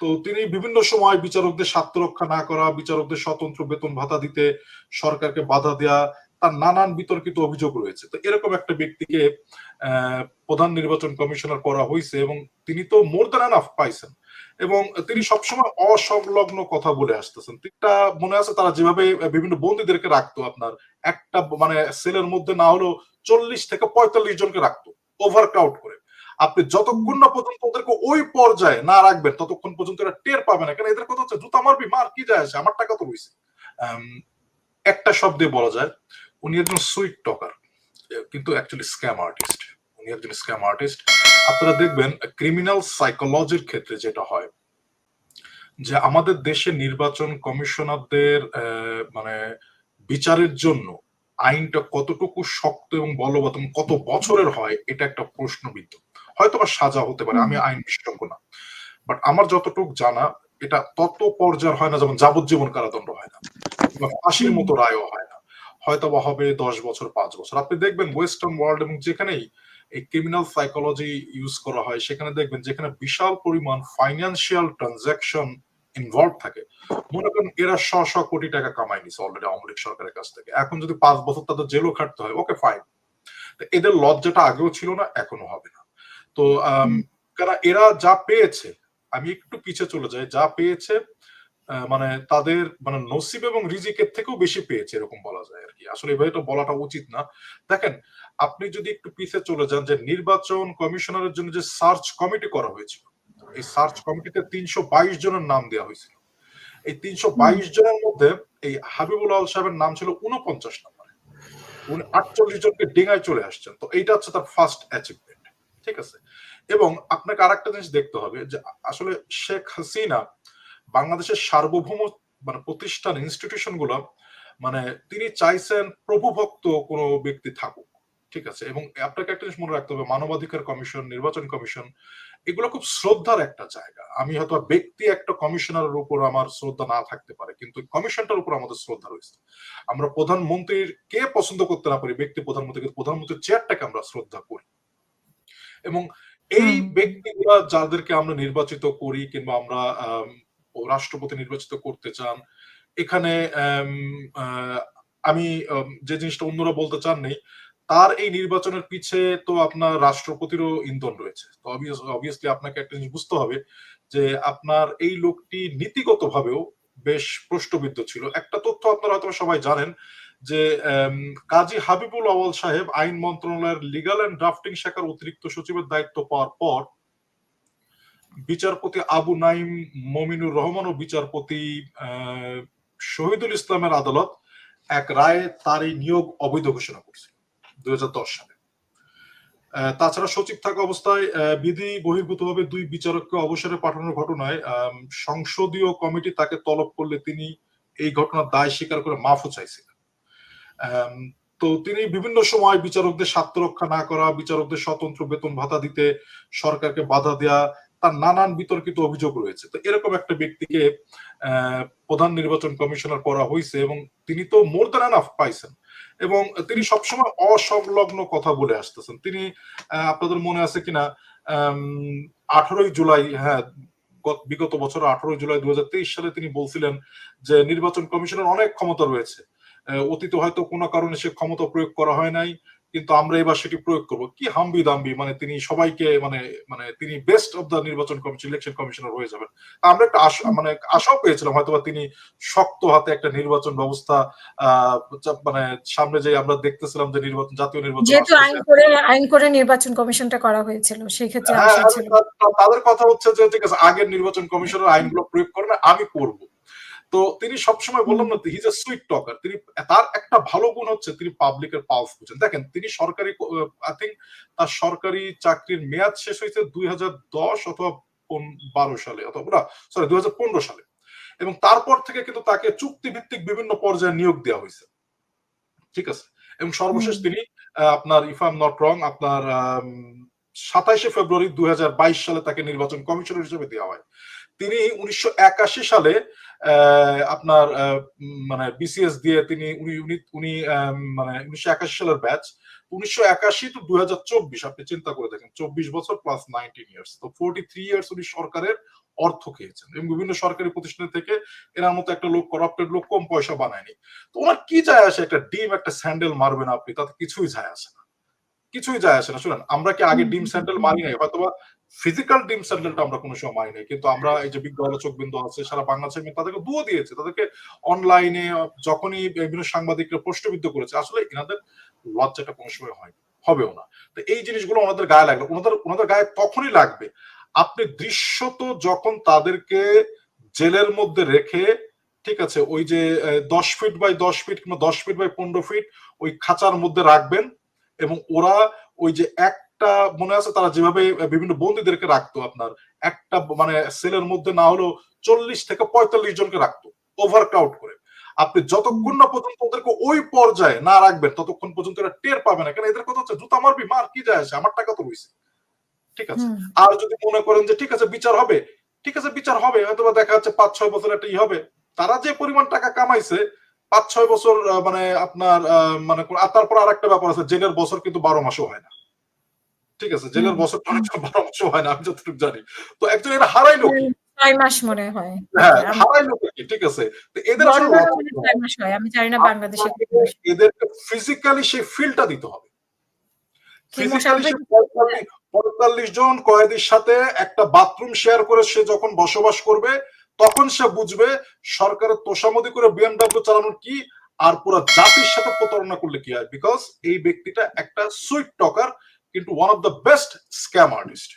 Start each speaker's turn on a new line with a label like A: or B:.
A: তো তিনি বিভিন্ন সময় বিচারকদের স্বার্থ রক্ষা না করা, বিচারকদের স্বতন্ত্র বেতন ভাতা দিতে, সরকারকে বাধা দেওয়া তার নানান বিতর্কিত অভিযোগ রয়েছে। তো এরকম একটা ব্যক্তিকে প্রধান নির্বাচন কমিশনার করা হয়েছে এবং তিনি তো মোর দ্যান এনাফ পাইছেন। এবং তিনি সবসময় অসংলগ্ন কথা বলে আসতেছেন। একটা মনে আছে তারা যেভাবে বিভিন্ন বন্দীদেরকে রাখতো আপনার। একটা মানে সেলের মধ্যে না হলেও চল্লিশ থেকে পঁয়তাল্লিশ জনকে রাখতো ওভার ক্রাউড করে। আপনি যতক্ষণ না পর্যন্ত ওদেরকে ওই পর্যায়ে না রাখবেন, ততক্ষণ পর্যন্ত এরা টের পাবে না। কেন? এদের কথা হচ্ছে, জুতা মারবি, মার, কি যায় আসে? আমার টাকা তো রয়েছে একটা শব্দে বলা যায়, উনি একজন সুইট টকার, কিন্তু অ্যাকচুয়ালি স্ক্যাম আর্টিস্ট উনি একজন স্ক্যাম আর্টিস্ট আপনারা দেখবেন ক্রিমিনাল সাইকোলজির ক্ষেত্রে যেটা হয়, যে আমাদের দেশে নির্বাচন কমিশনারদের মানে বিচারের জন্য আইনটা কতটুকু শক্ত এবং বলবৎ কত বছরের হয়, এটা একটা প্রশ্নবিদ্ধ। হয়তো বা সাজা হতে পারে আমি আইন বিশেষজ্ঞ না। বাট আমার যতটুকু জানা এটা তত পর্যায়ের হয় না যেমন যাবজ্জীবন কারাদণ্ড হয় না বা ফাঁসির মতো রায়ও হয় না। হয়তো বা হবে দশ বছর পাঁচ বছর। আপনি দেখবেন ওয়েস্টার্ন ওয়ার্ল্ড এবং যেখানেই এই ক্রিমিনাল সাইকোলজি ইউজ করা হয় সেখানে দেখবেন যেখানে বিশাল পরিমাণ ফাইন্যান্সিয়াল ট্রানজাকশন ইনভলভ থাকে মনে করেন এরা শ শ কোটি টাকা কামাই নিছে অলরেডি আওয়ামী লীগ সরকারের কাছ থেকে। এখন যদি পাঁচ বছর তাদের জেলও খাটতে হয় ওকে ফাইন এদের লজ্জাটা আগেও ছিল না এখনও হবে না। তো কারণ এরা যা পেয়েছে আমি একটু পিছিয়ে চলে যাই যা পেয়েছে মানে তাদের মানে নসিব এবং রিজিকের থেকেও বেশি পেয়েছে এরকম বলা যায় আর কি। আসলে এভাবে তো বলাটা উচিত না। দেখেন আপনি যদি একটু পিছিয়ে চলে যান যে নির্বাচন কমিশনারের জন্য যে সার্চ কমিটি করা হয়েছিল এই সার্চ কমিটিতে তিনশো বাইশ জনের নাম দেওয়া হয়েছিল। এই তিনশো বাইশ জনের মধ্যে এই হাবিবুল আল সাহেবের নাম ছিল উনপঞ্চাশ নম্বরে। উনি আটচল্লিশ জনকে ডিঙায় চলে আসছেন। তো এইটা হচ্ছে তার ফার্স্ট অ্যাচিভমেন্ট ঠিক আছে? এবং আপনাকে আর একটা জিনিস দেখতে হবে যে, আসলে শেখ হাসিনা বাংলাদেশের সার্বভৌম মানে প্রতিষ্ঠান ইনস্টিটিউশনগুলো মানে তিনি চাইছেন প্রভুভক্ত কোনো ব্যক্তি থাকুক, ঠিক আছে? এবং আপনাকে একটা জিনিস মনে রাখতে হবে, মানবাধিকার কমিশন, নির্বাচন কমিশন, এগুলো খুব শ্রদ্ধার একটা জায়গা। আমি হয়তো ব্যক্তি একটা কমিশনারের উপর আমার শ্রদ্ধা না থাকতে পারে, কিন্তু কমিশনটার উপর আমাদের শ্রদ্ধা রয়েছে। আমরা প্রধানমন্ত্রীর কে পছন্দ করতে না পারি, ব্যক্তি প্রধানমন্ত্রী, কিন্তু প্রধানমন্ত্রীর চেয়ারটাকে আমরা শ্রদ্ধা করি। এবং এই ব্যক্তিগুলা যাদেরকে আমরা নির্বাচিত করি কিংবা আমরা রাষ্ট্রপতি নির্বাচিত করতে চান এখানে আমি যে জিনিসটা অন্যরা বলতে চান নেই তার এই নির্বাচনের পিছে তো আপনার রাষ্ট্রপতিরও ইন্ধন রয়েছে। তো অবভিয়াসলি আপনাকে একটা জিনিস বুঝতে হবে যে আপনার এই লোকটি নীতিগত ভাবেও বেশ প্রশ্নবিদ্ধ ছিল। একটা তথ্য আপনারা হয়তো সবাই জানেন যে কাজী হাবিবুল আওয়াল সাহেব আইন মন্ত্রণালয়ের লিগাল অ্যান্ড ড্রাফটিং শাখার অতিরিক্ত সচিবের দায়িত্ব পাওয়ার পর বিচারপতি আবু নাইম মমিনুর রহমান ও বিচারপতি শহীদুল ইসলামের আদালত এক রায়ে তার নিয়োগ অবৈধ ঘোষণা করছে দুই সালে। তাছাড়া সচিব থাকা অবস্থায় বিধি বহির্ভূতভাবে দুই বিচারককে অবসরে পাঠানোর ঘটনায় সংসদীয় কমিটি তাকে তলব করলে তিনি এই ঘটনার দায় স্বীকার করে মাফও চাইছিলেন। তো তিনি বিভিন্ন সময় বিচারকদের স্বার্থ রক্ষা না করা, বিচারকদের স্বতন্ত্র বেতন ভাতা দিতে সরকারকে বাধা দেওয়া তার নানান বিতর্কিত অভিযোগ রয়েছে। তো এরকম একটা ব্যক্তিকে প্রধান নির্বাচন কমিশনার করা হয়েছে এবং তিনি তো মোর দ্যান এনাফ পাইছেন। এবং তিনি সবসময় অসংলগ্ন কথা বলে আসতেছেন। তিনি আপনাদের মনে আছে কিনা? আঠারোই জুলাই হ্যাঁ বিগত বছর আঠারোই জুলাই দুই হাজার তেইশ সালে তিনি বলছিলেন যে, নির্বাচন কমিশনের অনেক ক্ষমতা রয়েছে। অতীতে হয়তো কোনো কারণে সে ক্ষমতা প্রয়োগ করা হয় নাই কিন্তু আমরা এবার সেটি প্রয়োগ করব। কি হাম্বি দাম্বি মানে তিনি সবাইকে মানে মানে তিনি বেস্ট অফ দ্য নির্বাচন কমিশন ইলেকশন কমিশনার হয়ে যাবেন। আমরা একটা আশা মানে আশাও পেয়েছিলাম হয়তোবা তিনি শক্ত হাতে একটা নির্বাচন ব্যবস্থা মানে সামনে যে আমরা দেখতেছিলাম যে নির্বাচন জাতীয় নির্বাচন
B: যেহেতু আইন করে আইন করে নির্বাচন কমিশনটা করা হয়েছিল সেই ক্ষেত্রে
A: হ্যাঁ, তাদের কথা হচ্ছে যে ঠিক আছে আগের নির্বাচন কমিশনের আইনগুলো প্রয়োগ করবে আমি করব তো তিনি সবসময় বললাম না হিজ এ সুইট টকার তিনি তার একটা ভালো গুণ হচ্ছে তিনি পাবলিকের পালস বুঝেন। দেখেন তিনি সরকারি আই থিঙ্ক তার সরকারি চাকরির মেয়াদ শেষ হয়েছে দুই অথবা বারো সালে অথবা সরি দুই সালে। এবং তারপর থেকে কিন্তু তাকে চুক্তি ভিত্তিক বিভিন্ন পর্যায়ে নিয়োগ দেওয়া হয়েছে। ঠিক আছে? এবং সর্বশেষ তিনি আপনার ইফ আম নট রং আপনার সাতাইশে ফেব্রুয়ারি দুই হাজার বাইশ সালে তাকে নির্বাচন কমিশনার হিসেবে দেওয়া হয়। তিনি উনিশশো একাশি সালে আপনার মানে বিসিএস দিয়ে তিনি, উনি উনি মানে উনিশশো একাশি সালের ব্যাচ। উনিশশো একাশি টু দুই হাজার চব্বিশ, আপনি চিন্তা করে দেখেন, চব্বিশ বছর প্লাস নাইনটিন ইয়ার্স তো ফোরটি থ্রি ইয়ার্স উনি সরকারের অর্থ খেয়েছেন এবং বিভিন্ন সরকারি প্রতিষ্ঠান থেকে এনার মতো একটা লোক করাপ্টেড লোক কম পয়সা বানায়নি। তো ওনার কি যায় আসে? একটা ডিম, একটা স্যান্ডেল মারবেন আপনি, তাতে কিছুই যায় আসে না। কিছুই যায় আসে না। শুনেন, আমরা কি আগে ডিম, স্যান্ডেল মারি নাই? হয়তোবা ফিজিক্যাল ডিম স্যান্ডেলটা আমরা কোনো সময় মারি নাই। কিন্তু আমরা এই যে বিজ্ঞ আলোচক বিন্দু আছে, সারা বাংলাদেশের তাদেরকে দুও দিয়েছে। তাদেরকে অনলাইনে যখনই বিভিন্ন সাংবাদিকরা প্রশ্নবিদ্ধ করেছে, আসলে এনাদের লজ্জাটা কোনো সময় হয়, হবেও না। তো এই জিনিসগুলো ওনাদের গায়ে লাগল। ওনাদের ওনাদের গায়ে তখনই লাগবে আপনি দৃশ্যত যখন তাদেরকে জেলের মধ্যে রেখে, ঠিক আছে, ওই যে দশ ফিট বাই দশ ফিট কিংবা দশ ফিট বাই পনেরো ফিট ওই খাঁচার মধ্যে রাখবেন এবং ওরা ওই যে একটা মনে আছে তারা যেভাবে বিভিন্ন বন্দীদেরকে রাখতো আপনার। একটা মানে সেলের মধ্যে না হলেও চল্লিশ থেকে পঁয়তাল্লিশ জনকে রাখতো ওভার ক্রাউড করে। আপনি যতক্ষণ না পর্যন্ত ওদেরকে ওই পর্যায়ে না রাখবেন ততক্ষণ পর্যন্ত এরা টের পাবে না। কারণ এদের কথা হচ্ছে জুতা মারবি মার কি যায় আসে? আমার টাকা তো রয়েছে। ঠিক আছে? আর যদি মনে করেন যে ঠিক আছে বিচার হবে। ঠিক আছে বিচার হবে হয়তো দেখা যাচ্ছে পাঁচ ছয় বছর একটা ই হবে। তারা যে পরিমাণ টাকা কামাইছে পাঁচ ছয় বছর মানে আপনার আহ, মানে কোন- আর তারপর আর একটা ব্যাপার আছে জেলের বছর কিন্তু বারো মাসও হয় না। ঠিক আছে জেলের বছর বারো মাসও হয় না আমি যতটুকু জানি। তো একজন এটা হারাইলো কি?
B: ছয় মাস মনে হয়।
A: হ্যাঁ হারাইলো কি? ঠিক আছে। তো এদের আসলে
B: বড়
A: লজ্জা
B: মানে
A: নেই।
B: ছয় মাস হয় আমি জানি না বাংলাদেশে
A: আপনাকে ফিজিক্যালি সেই ফিলটা দিতে হবে। ফিজিক্যালি পঁয়তাল্লিশ জন কয়েদির সাথে একটা বাথরুম শেয়ার করে সে যখন বসবাস করবে তখন সে বুঝবে সরকারের তোষামদি করে বিএমডাব্লিউ চালানোর কি আর পুরো জাতির সাথে প্রতারণা করলে কি হয়? বিকজ এই ব্যক্তিটা একটা সুইট টকার কিন্তু one of the best scam artist